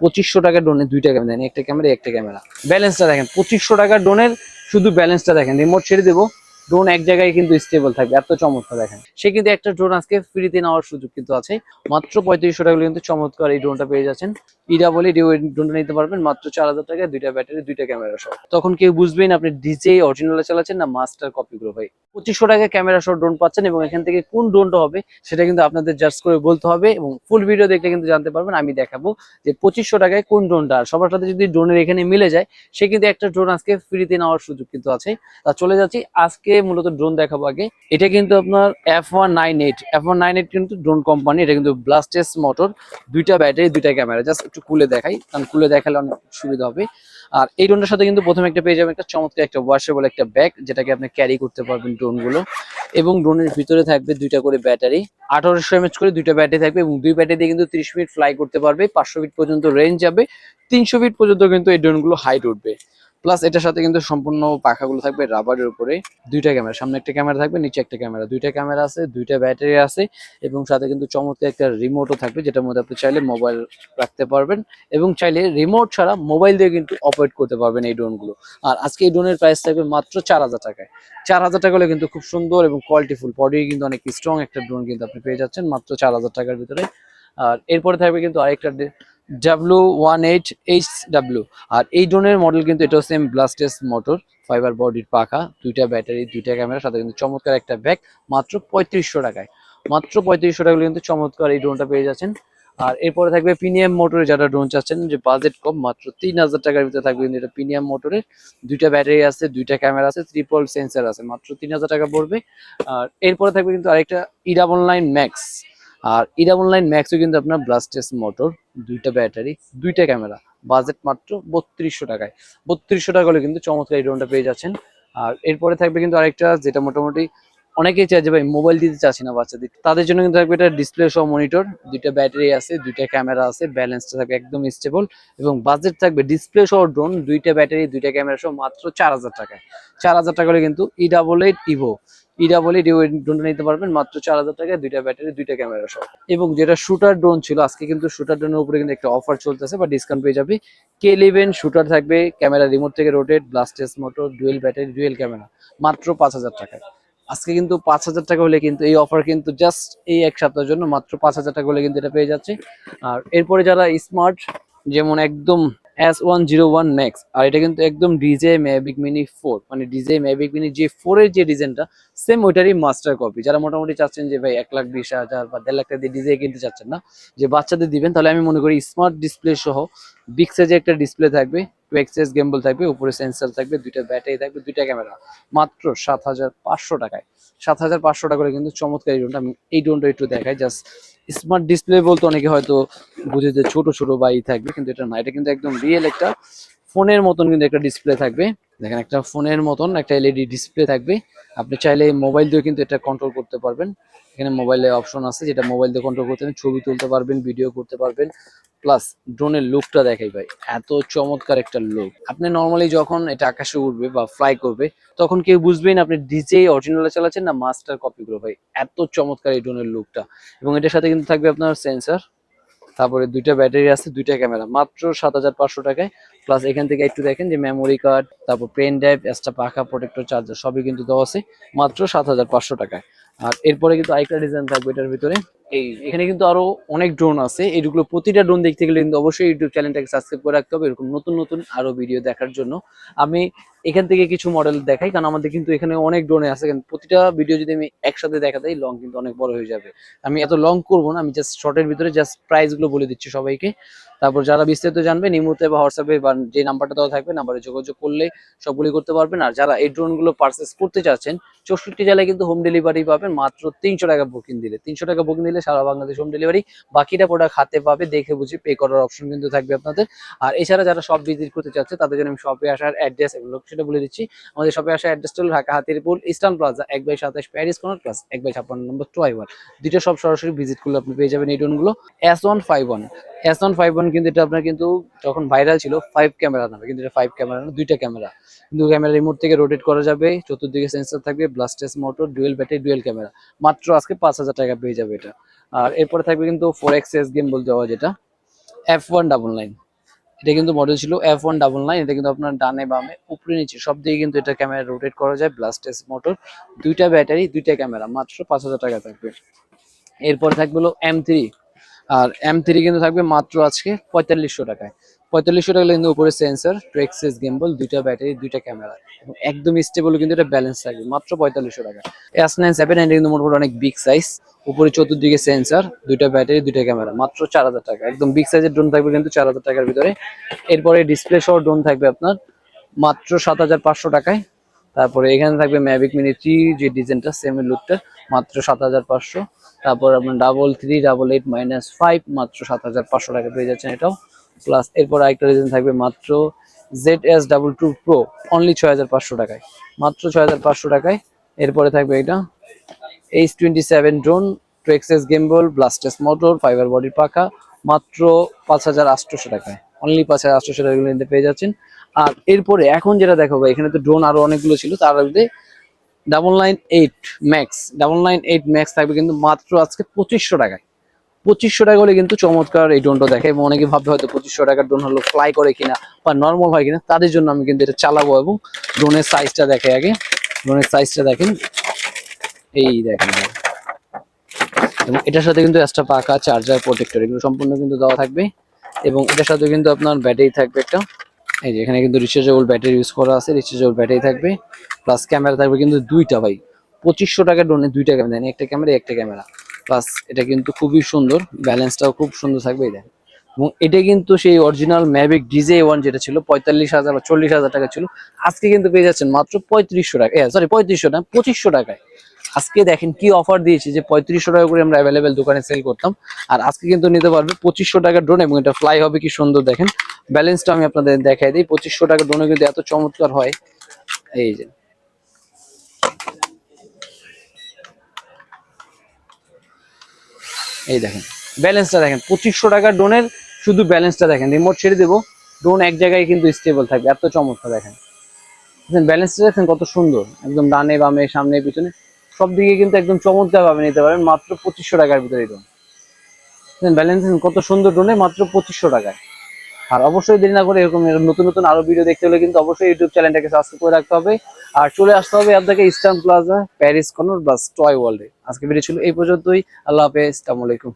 পঁচিশশো টাকা ডোনের দুইটা ক্যামেরা একটা ক্যামেরা একটা ক্যামেরা। ব্যালেন্সটা দেখেন, পঁচিশশো টাকা ডোনের শুধু ব্যালেন্সটা দেখেন। রিমোট ছেড়ে দেবো। ড্রোন এক জায়গায় কিন্তু স্টেবল থাকবে এত চমৎকার দেখেন। সে কিন্তু একটা ড্রোন আজকে ফ্রিতে নেওয়ার সুযোগ কিন্তু আছে। মাত্র পঁয়ত্রিশশো টাকা কিন্তু চমৎকার এই ড্রোনটা পেয়ে যাচ্ছেন। ইডা বলে ড্রোনটা নিতে পারবেন, মাত্র চার হাজার টাকায় দুইটা ব্যাটারি দুইটা ক্যামেরা সহ। তখন কেউ বুঝবেন আপনি ডিজে অরিজিনাল চালাচ্ছেন না মাস্টার কপি গুলো ভাই? পঁচিশশো টাকায় ক্যামেরা সহ ড্রোন পাচ্ছেন এবং এখান থেকে কোন ড্রোনটা হবে, সেটা কিন্তু আপনাদের জাস্ট করে বলতে হবে এবং ফুল ভিডিও দেখলে কিন্তু জানতে পারবেন, আমি দেখাবো যে পঁচিশশো টাকায় কোন ড্রোনটা আর সবার সাথে যদি ড্রোনের এখানে মিলে যায়, সে কিন্তু একটা ড্রোন আজকে ফ্রিতে নেওয়ার সুযোগ কিন্তু আছে। তা চলে যাচ্ছি আজকে মূলত ড্রোন দেখাবো আগে। এটা কিন্তু আপনার F one nine eight F one nine eight কিন্তু ড্রোন কোম্পানি এটা কিন্তু ব্লাস্টেস মোটর দুইটা ব্যাটারি দুইটা ক্যামেরা জাস্ট একটু খুলে দেখাই, কারণ খুলে দেখালে অনেক সুবিধা হবে। আর এই ড্রোনটার সাথে কিন্তু প্রথমে একটা পেয়ে যাবেন একটা চমৎকার একটা ওয়াশেবল একটা ব্যাগ যেটাকে আপনি ক্যারি করতে পারবেন ড্রোনগুলো এবং ড্রোনের ভিতরে থাকবে দুইটা করে ব্যাটারি আঠারোশো এমএচ করে দুইটা ব্যাটারি থাকবে এবং দুই ব্যাটারি দিয়ে কিন্তু ত্রিশ মিনিট ফ্লাই করতে পারবে, পাঁচশো ফিট পর্যন্ত রেঞ্জ যাবে, তিনশো ফিট পর্যন্ত কিন্তু এই ড্রোনগুলো হাইট উঠবে। প্লাস এটার সাথে কিন্তু সম্পূর্ণ পাখাগুলো থাকবে রাবারের উপরে। দুইটা ক্যামেরা সামনে একটা ক্যামেরা থাকবে, নিচে একটা ক্যামেরা দুইটা ক্যামেরা আছে, দুইটা ব্যাটারি আছে এবং সাথে কিন্তু চমৎকার একটা রিমোটও থাকবে, যেটার মধ্যে আপনি চাইলে মোবাইল রাখতে পারবেন এবং চাইলে রিমোট ছাড়া মোবাইল দিয়ে কিন্তু অপারেট করতে পারবেন এই ড্রোনগুলো আর আজকে এই ড্রোনের প্রাইস থাকবে মাত্র চার হাজার টাকায়। চার হাজার টাকা হলে কিন্তু খুব সুন্দর এবং কোয়ালিটিফুল বডি কিন্তু অনেক স্ট্রং একটা ড্রোন কিন্তু আপনি পেয়ে যাচ্ছেন মাত্র চার হাজার টাকার ভিতরে। আর এরপরে থাকবে কিন্তু আরেকটা W one eight H W আর এই ড্রোনের মডেল কিন্তু এটাও সেম ব্লাস্টেস মোটর ফাইবার বডির পাখা, দুইটা ব্যাটারি দুইটা ক্যামেরা সাথে কিন্তু চমৎকার একটা ব্যাগ মাত্র পঁয়ত্রিশশো টাকায়। মাত্র পঁয়ত্রিশশো টাকা কিন্তু চমৎকার এই ড্রোনটা পেয়ে যাচ্ছেন। আর এরপরে থাকবে প্রিমিয়াম মোটরে যারা ড্রোন চাচ্ছেন, যে বাজেট কম, মাত্র তিন হাজার টাকার ভিতরে থাকবে কিন্তু এটা প্রিমিয়াম মোটরের দুইটা ব্যাটারি আছে, দুইটা ক্যামেরা আছে ত্রিপল সেন্সার আছে, মাত্র তিন হাজার টাকা পড়বে। আর এরপরে থাকবে কিন্তু আরেকটা ই ডাবল নাইন ম্যাক্স আর ই অনলাইন ম্যাক্সও কিন্তু আপনার ব্লাস্টেস মোটর দুইটা ব্যাটারি দুইটা ক্যামেরা বাজেট মাত্র বত্রিশশো টাকায়। বত্রিশশো টাকা হলে কিন্তু চমৎকার এই ড্রোনটা পেয়ে যাচ্ছেন। আর এরপরে থাকবে কিন্তু আরেকটা, যেটা মোটামুটি অনেকেই চায় যে ভাই মোবাইল দিতে চাচ্ছি না বাচ্চাদের। তাদের জন্য কিন্তু থাকবে এটা ডিসপ্লে সহ মনিটর দুইটা ব্যাটারি আছে, দুইটা ক্যামেরা আছে ব্যালেন্সটা থাকবে একদম স্টেবল এবং বাজেট থাকবে ডিসপ্লে সহ ড্রোন দুইটা ব্যাটারি দুইটা ক্যামেরা সহ মাত্র চার হাজার টাকায়। চার হাজার টাকা হলে কিন্তু E double eight evo E double eight ড্রোনটা নিতে পারবেন, মাত্র চার হাজার টাকায় দুইটা ব্যাটারি দুইটা ক্যামেরা সহ। এবং যেটা শুটার ড্রোন ছিল, আজকে কিন্তু শুটার ড্রোনের উপরে কিন্তু একটা অফার চলতেছে বা ডিসকাউন্ট পেয়ে যাবে। কে ইলেভেন শুটার থাকবে ক্যামেরা রিমোট থেকে rotate brushless motor dual battery dual camera মাত্র পাঁচ হাজার টাকায়। আজকে কিন্তু পাঁচ হাজার টাকা হলে কিন্তু এই অফার কিন্তু জাস্ট এই এক সপ্তাহের জন্য মাত্র পাঁচ হাজার টাকা হলে কিন্তু এটা পেয়ে যাচ্ছে। আর এরপরে যারা স্মার্ট যেমন একদম S one zero one max আর এটা কিন্তু একদম ডিজে ম্যাভিক মিনি ফোর মানে ডিজে ম্যাভিক মিনি যে ফোরের যে ডিজাইনটা সেম ওইটারই মাস্টার কপি যারা মোটামুটি চাচ্ছেন যে ভাই এক লাখ বিশ হাজার বা দেড় লাখ টাকা দিয়ে ডিজে কিনতে চাচ্ছেন না, যে বাচ্চাদের দিবেন, তাহলে আমি মনে করি স্মার্ট ডিসপ্লে সহ বিগ সাইজে একটা ডিসপ্লে থাকবে টু এক্সেস গেম্বল থাকবে, উপরে সেন্সার থাকবে, দুইটা ব্যাটারি থাকবে, দুইটা ক্যামেরা মাত্র সাত হাজার পাঁচশো টাকায়। সাত হাজার পাঁচশো টাকা করে কিন্তু চমৎকার এই ড্রোনটা আমি এই ড্রোনটা একটু দেখাই জাস্ট স্মার্ট ডিসপ্লে বলতে অনেকে হয়তো বুঝে যে ছোট ছোট বাই থাকবে, কিন্তু এটা না। এটা কিন্তু একদম রিয়েল একটা ফোনের মতন কিন্তু একটা ডিসপ্লে থাকবে। দেখেন একটা ফোনের মতন একটা এলইডি ডিসপ্লে থাকবে। আপনি চাইলে মোবাইল দিয়ে কিন্তু এটা কন্ট্রোল করতে পারবেন। এখানে মোবাইলে অপশন আছে, যেটা মোবাইল দিয়ে কন্ট্রোল করতে পারবেন, ছবি তুলতে পারবেন ভিডিও করতে পারবেন। প্লাস ড্রোনের লুকটা দেখাই ভাই, এত চমৎকার একটা লুক আপনি নর্মালি যখন এটা আকাশে উঠবে বা ফ্লাই করবে, তখন কেউ বুঝবেন আপনি ডিজে অরিজিনাল চালাচ্ছেন না মাস্টার কপি করে ভাই। এত চমৎকার এই ড্রোনের লুকটা এবং এটার সাথে কিন্তু থাকবে আপনার সেন্সার তারপরে দুইটা ব্যাটারি আছে, দুইটা ক্যামেরা। মাত্র সাত হাজার পাঁচশো টাকায়। প্লাস এখান থেকে একটু দেখেন যে মেমোরি কার্ড তারপর পেন ড্রাইভ এক্সট্রা পাখা প্রোটেক্টর চার্জার সবই কিন্তু দেওয়া আছে। মাত্র সাত হাজার পাঁচশো টাকায়। আর এরপরে কিন্তু আরেকটা ডিজাইন থাকবে এটার ভিতরে। এই এখানে কিন্তু আরও অনেক ড্রোন আছে। এইগুলো প্রতিটা ড্রোন দেখতে গেলে কিন্তু অবশ্যই ইউটিউব চ্যানেলটাকে সাবস্ক্রাইব করে রাখতে হবে। এরকম নতুন নতুন আরও ভিডিও দেখার জন্য। আমি এখান থেকে কিছু মডেল দেখাই, কারণ আমাদের কিন্তু এখানে অনেক ড্রোনে আছে। কিন্তু প্রতিটা ভিডিও যদি আমি একসাথে দেখা দেয় লং কিন্তু অনেক বড় হয়ে যাবে। আমি এত লং করব না, আমি জাস্ট শর্টের ভিতরে জাস্ট প্রাইসগুলো বলে দিচ্ছি সবাইকে। তারপর যারা বিস্তারিত জানবেন ইমুতে বা হোয়াটসঅ্যাপে বা যে নাম্বারটা দেওয়া থাকবে নাম্বারে যোগাযোগ করলে সবগুলি করতে পারবেন। আর যারা এই ড্রোনগুলো পারচেস করতে চাচ্ছেন, চৌষট্টি জেলায় কিন্তু হোম ডেলিভারি পাবেন, মাত্র তিনশো টাকা বুকিং দিলে। তিনশো টাকা বুকিং দিলে সারা বাংলাদেশ হোম ডেলিভারি বাকিটা প্রোডাক্ট হাতে পাবে, দেখে বুঝে পে করার অপশন কিন্তু থাকবে আপনাদের। আর এছাড়া যারা সব ভিজিট করতে চাচ্ছে, তাদের জন্য আমি শপে আসার অ্যাড্রেস এবং লোকেশনটা বলে দিচ্ছি। আমাদের শপে আসার অ্যাড্রেসটা হলো ঢাকা হাতিরপুল ইস্টার্ন প্লাজা এক বাই সাতাশ প্যারিস কর্নার প্লাস এক বাই ছাপ্পান্ন নম্বর টু ওয়ান দুটো সব সরাসরি ভিজিট করলে আপনি পেয়ে যাবেন এই ড্রোনগুলো S one five one S one five one কিন্তু এটা আপনার কিন্তু যখন ভাইরাল ছিল ফাইভ ক্যামেরা নামে। কিন্তু এটা ফাইভ ক্যামেরা না, দুইটা ক্যামেরা কিন্তু ক্যামেরা রিমোট থেকে রোটেট করা যাবে, চতুর্দিকে সেন্সর থাকবে brushless motor dual battery dual camera মাত্র আজকে পাঁচ হাজার টাকা পেয়ে যাবে এটা। আর এরপরে থাকবে কিন্তু ফোর এক্স এস গেম বলতে পাওয়া যেটা। এফ ওয়ান ডাবল নাইন এটা কিন্তু মডেল ছিল এফ ওয়ান ডাবল নাইন এটা কিন্তু আপনার ডানে বামে, উপরে নিচে, সব দিকে কিন্তু এটা ক্যামেরা রোটেট করা যায় ব্লাস্টেস মোটর দুইটা ব্যাটারি দুইটা ক্যামেরা মাত্র পাঁচ হাজার টাকা থাকবে। এরপর থাকবে হলো এম থ্রি আর এম থ্রি কিন্তু থাকবে মাত্র আজকে পঁয়তাল্লিশশো টাকায়। পঁয়তাল্লিশশো টাকা কিন্তু উপরে সেন্সর ট্রেক্সেস গেম্বল দুইটা ব্যাটারি দুইটা ক্যামেরা এবং একদম স্টেবল কিন্তু এটা ব্যালেন্স থাকবে, মাত্র পঁয়তাল্লিশশো টাকা। এস নাইন সেভেন এটা কিন্তু মোটামুটি অনেক বিগ সাইজ উপরে চতুর্দিকে সেন্সার দুইটা ব্যাটারি দুইটা ক্যামেরা মাত্র চার হাজার টাকা। একদম বিগ সাইজের ড্রোন থাকবে কিন্তু চার হাজার টাকার ভিতরে। এরপরে ডিসপ্লে সহ ড্রোন থাকবে আপনার মাত্র সাত হাজার পাঁচশো টাকায়। তারপরে এখানে থাকবে ম্যাভিক মিনি থ্রি যে ডিজাইনটা সেমি লুকটা মাত্র সাত হাজার পাঁচশো। তারপর আপনার double three double eight minus five মাত্র সাত হাজার পাঁচশো টাকা পেয়ে যাচ্ছেন এটাও। প্লাস এরপর আরেকটা ডিজাইন থাকবে মাত্র Z S double two pro only ছয় হাজার পাঁচশো টাকায়। মাত্র ছয় হাজার পাঁচশো টাকায়। এরপরে থাকবে এটা H twenty seven drone three axis gimbal brushless motor fiber বডির পাখা, মাত্র পাঁচ হাজার আটশোশো টাকায়। অনলি পাঁচ হাজার আটশোশো টাকাগুলো নিতে পেয়ে যাচ্ছেন। আর এরপরে এখন যেটা দেখো ভাই এখানে তো ড্রোন আরও অনেকগুলো ছিল, তার মধ্যে double nine eight max double nine eight max থাকবে কিন্তু মাত্র আজকে পঁচিশশো টাকায়। পঁচিশশো টাকা হলে কিন্তু চমৎকার এই ড্রোনটা দেখে, এবং অনেকে ভাববে হয়তো পঁচিশশো টাকার ড্রোন হলো ফ্লাই করে কিনা বা নর্মাল হয় কিনা, তাদের জন্য আমি কিন্তু এটা চালাবো এবং ড্রোনের সাইজটা দেখে আগে ড্রোনের সাইজটা দেখেন। এই দেখেন এবং এটার সাথে কিন্তু এক্সট্রা পাকা চার্জার প্রোটেক্টর এগুলো সম্পূর্ণ কিন্তু দেওয়া থাকবে। এবং এটার সাথে কিন্তু আপনার ব্যাটারি থাকবে একটা। এই যে এখানে কিন্তু রিচার্জেবল ব্যাটারি ইউজ করা আছে রিচার্জেবল ব্যাটারি থাকবে। প্লাস ক্যামেরা থাকবে কিন্তু দুইটা ভাই। পঁচিশশো টাকা ড্রোনে দুইটা ক্যামেরা দেন একটা ক্যামেরা একটা ক্যামেরা প্লাস এটা কিন্তু খুবই সুন্দর ব্যালেন্সটাও খুব সুন্দর থাকবে, এই দেখেন এবং এটা কিন্তু সেই অরিজিনাল ম্যাভিক ডিজে ওয়ান যেটা ছিল, পঁয়তাল্লিশ হাজার বা চল্লিশ হাজার টাকা ছিল। আজকে কিন্তু পেয়ে যাচ্ছেন মাত্র পঁয়ত্রিশশো টাকা সরি পঁয়ত্রিশশো না, পঁচিশশো টাকায়। আজকে দেখেন কি অফার দিয়েছি যে পঁয়ত্রিশশো টাকা করে আমরা অ্যাভেলেবেল দোকানে সেল করতাম। আর আজকে কিন্তু নিতে পারবে পঁচিশশো টাকার ড্রোন এবং এটা ফ্লাই হবে কি সুন্দর দেখেন। ব্যালেন্সটা আমি আপনাদের দেখাই দিই। পঁচিশশো টাকার ড্রোনে কিন্তু এত চমৎকার হয়। এই যে। এই দেখেন। ব্যালেন্সটা দেখেন। পঁচিশশো টাকার ড্রোনের শুধু ব্যালেন্সটা দেখেন। রিমোট ছেড়ে দেবো। ড্রোন এক জায়গায় কিন্তু স্টেবল থাকবে। এত চমৎকার দেখেন। ব্যালেন্সটা দেখেন কত সুন্দর। একদম ডানে বামে, সামনে, পিছনে। সব দিকে কিন্তু একদম চমৎকার ভাবে নিতে পারেন মাত্র পঁচিশশো টাকার ভিতরে এই ড্রোন ব্যালেন্স কত সুন্দর ড্রোনে মাত্র পঁচিশশো টাকায়। আর অবশ্যই দেরি না করে এরকম নতুন নতুন আরও ভিডিও দেখতে হলে কিন্তু অবশ্যই ইউটিউব চ্যানেলটাকে সাবস্ক্রাইব করে রাখতে হবে। আর চলে আসতে হবে আপনাকে Eastern Plaza Paris corner boss toy ওয়ার্ল্ডে আজকে ভিডিও ছিল এই পর্যন্তই। আল্লাহ হাফেজ, আসসালামু আলাইকুম।